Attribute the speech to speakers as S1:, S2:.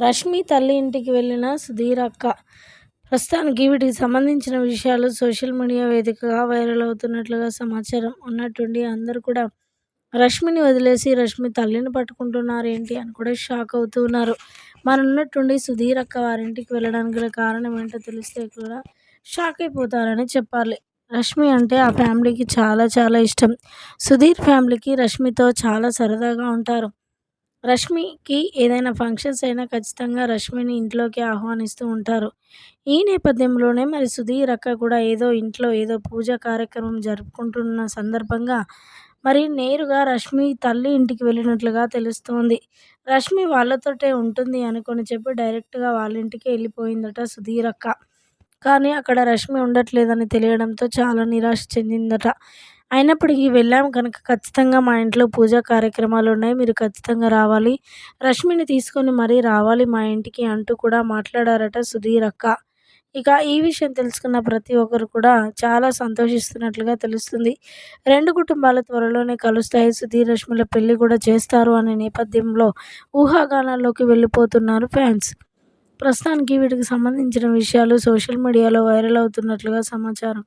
S1: రష్మి తల్లి ఇంటికి వెళ్ళిన సుధీర్ అక్క. ప్రస్తుతానికి వీటికి సంబంధించిన విషయాలు సోషల్ మీడియా వేదికగా వైరల్ అవుతున్నట్లుగా సమాచారం ఉన్నట్టుండి అందరూ కూడా రష్మిని వదిలేసి రష్మి తల్లిని పట్టుకుంటున్నారు ఏంటి అని కూడా షాక్ అవుతున్నారు మన ఉన్నట్టుండి సుధీర్ అక్క వారింటికి వెళ్ళడానికి గల కారణం ఏంటో తెలిస్తే కూడా షాక్ అయిపోతారని చెప్పాలి. రష్మి అంటే ఆ ఫ్యామిలీకి చాలా చాలా ఇష్టం. సుధీర్ ఫ్యామిలీకి రష్మితో చాలా సరదాగా ఉంటారు. రష్మికి ఏదైనా ఫంక్షన్స్ అయినా ఖచ్చితంగా రష్మిని ఇంట్లోకి ఆహ్వానిస్తూ ఉంటారు. ఈ నేపథ్యంలోనే మరి సుధీర్ అక్క కూడా ఏదో ఇంట్లో ఏదో పూజ కార్యక్రమం జరుపుకుంటున్న సందర్భంగా మరి నేరుగా రష్మి తల్లి ఇంటికి వెళ్ళినట్లుగా తెలుస్తోంది. రష్మి వాళ్ళతోటే ఉంటుంది అనుకొని చెప్పి డైరెక్ట్గా వాళ్ళ ఇంటికి వెళ్ళిపోయిందట సుధీర్ అక్క. కానీ అక్కడ రష్మి ఉండట్లేదని తెలియడంతో చాలా నిరాశ చెందిందట. అయినప్పటికీ వెళ్ళాము కనుక ఖచ్చితంగా మా ఇంట్లో పూజా కార్యక్రమాలు ఉన్నాయి. మీరు ఖచ్చితంగా రావాలి. రష్మిని తీసుకొని మరీ రావాలి మా ఇంటికి అంటూ కూడా మాట్లాడారట సుధీర్ అక్క. ఇక ఈ విషయం తెలుసుకున్న ప్రతి ఒక్కరు కూడా చాలా సంతోషిస్తున్నట్లుగా తెలుస్తుంది. రెండు కుటుంబాల త్వరలోనే కలుస్తాయి. సుధీర్ రష్మిల పెళ్ళి కూడా చేస్తారు అనే నేపథ్యంలో ఊహాగానాల్లోకి వెళ్ళిపోతున్నారు ఫ్యాన్స్. ప్రస్తుతానికి వీటికి సంబంధించిన విషయాలు సోషల్ మీడియాలో వైరల్ అవుతున్నట్లుగా సమాచారం.